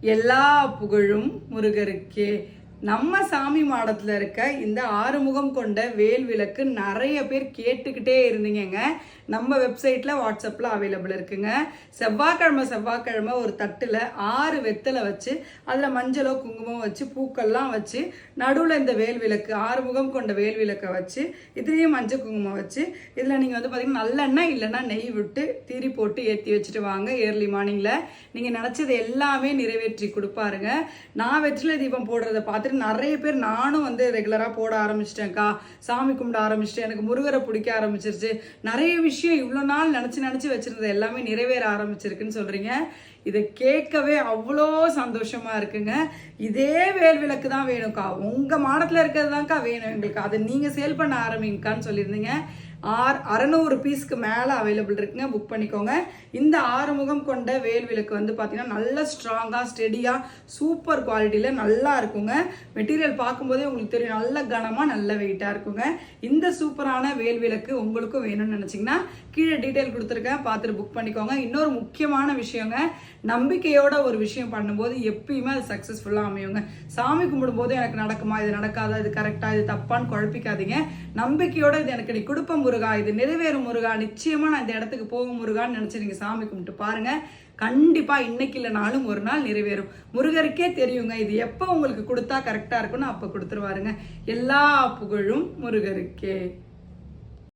எல்லா புகழும் முருகருக்கே. நம்ம சாமி மாடத்தில் இருக்க இந்த ஆறுமுகம் கொண்ட வேல் விளக்கு நிறைய பேர் கேட்டுக்கிட்டே இருந்தீங்கங்க. நம்ம வெப்சைட்டில் வாட்ஸ்அப்பில் அவைலபிள் இருக்குங்க. செவ்வாய்க்கிழமை செவ்வாய்க்கிழமை ஒரு தட்டில் ஆறு வெத்தலை வச்சு அதில் மஞ்சளோ குங்குமம் வச்சு பூக்கள்லாம் வச்சு நடுவில் இந்த வேல் விளக்கு ஆறுமுகம் கொண்ட வேல் விளக்கை வச்சு இதுலேயும் மஞ்சள் குங்குமம் வச்சு இதில் நீங்கள் வந்து பார்த்தீங்கன்னா நல்லெண்ணெய் இல்லைன்னா நெய் விட்டு தீரி போட்டு ஏற்றி வச்சுட்டு வாங்க ஏர்லி மார்னிங்கில் நீங்கள் நினச்சது எல்லாமே நிறைவேற்றி கொடுப்பாருங்க. நான் வெற்றிலை தீபம் போடுறத பார்த்து பார்த்துட்டு நிறைய பேர் நானும் வந்து ரெகுலராக போட ஆரம்பிச்சிட்டேன்க்கா. சாமி கும்பிட ஆரம்பிச்சிட்டேன். எனக்கு முருகரை பிடிக்க ஆரம்பிச்சிருச்சு. நிறைய விஷயம் இவ்வளோ நாள் நினச்சி நினச்சி வச்சுருந்தது எல்லாமே நிறைவேற ஆரம்பிச்சிருக்குன்னு சொல்கிறீங்க இதை கேட்கவே அவ்வளோ சந்தோஷமாக இருக்குங்க. இதே வேல் விளக்கு தான் வேணும்க்கா. உங்கள் மாடத்தில் இருக்கிறது தான்க்கா வேணும் எங்களுக்கு. அதை நீங்கள் சேல் பண்ண ஆரம்பிங்கக்கான்னு சொல்லியிருந்தீங்க. ஆர் அறநூறு பீஸ்க்கு மேலே அவைலபிள் இருக்குங்க. புக் பண்ணிக்கோங்க. இந்த ஆறுமுகம் கொண்ட வேல் விளக்கு வந்து பார்த்தீங்கன்னா நல்ல ஸ்ட்ராங்காக ஸ்டெடியாக சூப்பர் குவாலிட்டியில் நல்லா இருக்குங்க. மெட்டீரியல் பார்க்கும்போதே உங்களுக்கு தெரியும். நல்ல கனமாக நல்ல வெயிட்டாக இருக்குங்க. இந்த சூப்பரான வேல் விளக்கு உங்களுக்கும் வேணும்னு நினச்சிங்கன்னா கீழே டீட்டெயில் கொடுத்துருக்கேன். பார்த்துட்டு புக் பண்ணிக்கோங்க. இன்னொரு முக்கியமான விஷயங்க நம்பிக்கையோட ஒரு விஷயம் பண்ணும்போது எப்பயுமே அது சக்ஸஸ்ஃபுல்லாக அமையுங்க. சாமி கும்பிடும்போது எனக்கு நடக்குமா? இது நடக்காதா? இது கரெக்டாக இது தப்பான்னு குழப்பிக்காதீங்க. நம்பிக்கையோட இது எனக்கு நீ கொடுப்ப முருகா இது நிறைவேறும் முருகா. நிச்சயமாக நான் இந்த இடத்துக்கு போகும் முருகான்னு நினச்சி நீங்கள் சாமி கும்பிட்டு பாருங்க. கண்டிப்பாக இன்னைக்கு இல்லைனாலும் ஒரு நாள் நிறைவேறும். முருகருக்கே தெரியுங்க இது எப்போ உங்களுக்கு கொடுத்தா கரெக்டாக இருக்குன்னு அப்போ கொடுத்துருவாருங்க. எல்லா புகழும் முருகருக்கே.